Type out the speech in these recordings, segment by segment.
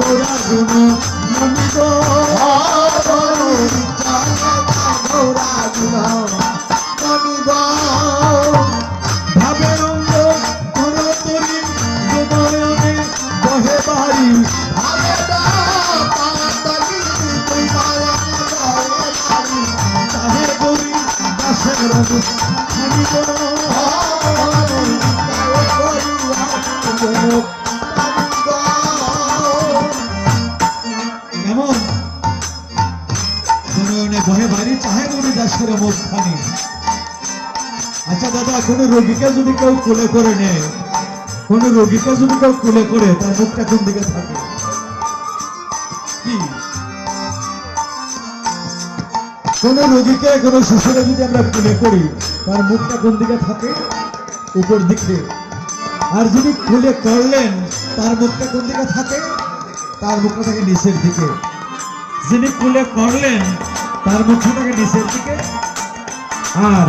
গুণ মনি গো গৌরা গুণ মনি গো ভাবে রঙ্গ কোন তরি নয়নে বহে বাড়ি ভাবে তাড়াতাড়ি গৌরী দাসের মুখখানি আচ্ছা দাদা, কোনো রোগীকে যদি কেউ কোলে করে নেয়, কোনো রোগীকে যদি কেউ কোলে করে, তার মুখটা কোন দিকে থাকে? কি? কোন রোগীকে, কোনো শিশুরে যদি আমরা কোলে করি, তার মুখটা কোন দিকে থাকে? উপর দিকে। আর যদি কোলে করলেন, তার মুখটা কোন দিকে থাকে? তার মুখটা থাকে নিচের দিকে। যিনি কোলে করলেন তার মুখটা থাকে নিচের দিকে। আর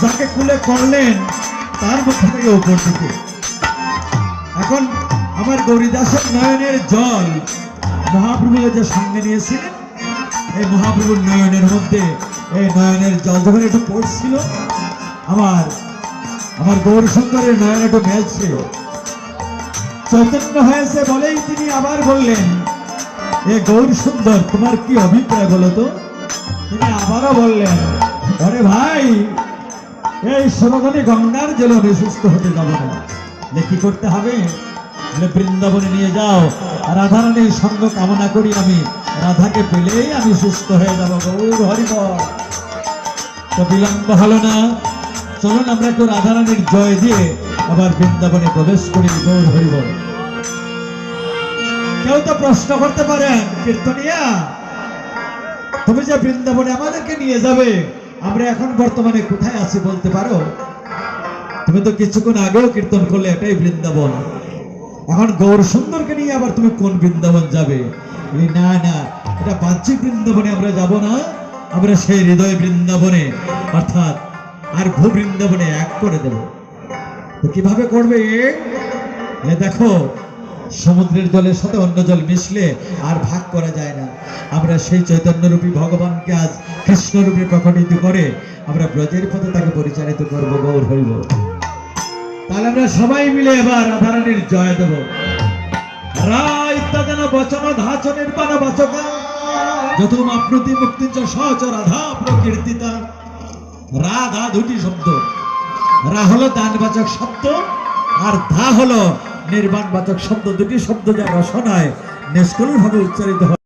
যাকে কুলে করলেন, তার মুখে থেকে উপর দিকে। এখন আমার গৌরীদাসের নয়নের জল মহাপ্রভু যে সঙ্গে নিয়েছিলেন, এই মহাপ্রভুর নয়নের মধ্যে এই নয়নের জল যখন একটু পড়ছিল, আমার আমার গৌর সুন্দরের নয়ন একটু মেলছে চৈতন্য হয়েছে বলেই তিনি আবার বললেন, এ গৌর সুন্দর তোমার কি অভিপ্রায় বলো তো? তিনি আবারও বললেন আরে ভাই, এই সনাতনী গঙ্গার জল সুস্থ হতে যাব না। কি করতে হবে? বৃন্দাবনে নিয়ে যাও। রাধারানীর সঙ্গ কামনা করি আমি। রাধাকে পেলেই আমি সুস্থ হয়ে যাব গৌর হরিবল। তো বিলম্ব হলো না। চলুন আমরা একটু রাধারানীর জয় দিয়ে আবার বৃন্দাবনে প্রবেশ করি গৌর হরিবল। কেউ তো প্রশ্ন করতে পারেন, কীর্তনিয়া? তুমি যে বৃন্দাবনে আমাদেরকে নিয়ে যাবে, আমরা এখন বর্তমানে কোথায় আছি বলতে পারো? তুমি তো কিছুক্ষণ আগেও কীর্তন করলে এটাই বৃন্দাবন। এখন গৌর সুন্দরকে নিয়ে আবার তুমি কোন বৃন্দাবন যাবে? না না, এটা বাহ্যিক বৃন্দাবনে আমরা যাব না, আমরা সেই হৃদয় বৃন্দাবনে, অর্থাৎ আর ভূ বৃন্দাবনে এক করে দেব। কীভাবে করবে? দেখো সমুদ্রের জলের সাথে অন্য জল মিশলে আর ভাগ করা যায় না। আমরা সেই চৈতন্যরূপী ভগবানকে আজ কৃষ্ণরূপে প্রকটিত করে আমরা ব্রজের পথে তাকে পরিচালিত করব, গৌর হইব। তাহলে আমরা সবাই মিলে এবার রাধারানীর জয় দেব। চ রাধা রাধা দুটি শব্দ। রা হলো দানবাচক শব্দ, আর ধা হলো নির্বাণবাচক শব্দ দুটি শব্দ যা রসনায় নিষ্কুলভাবে উচ্চারিত হয়।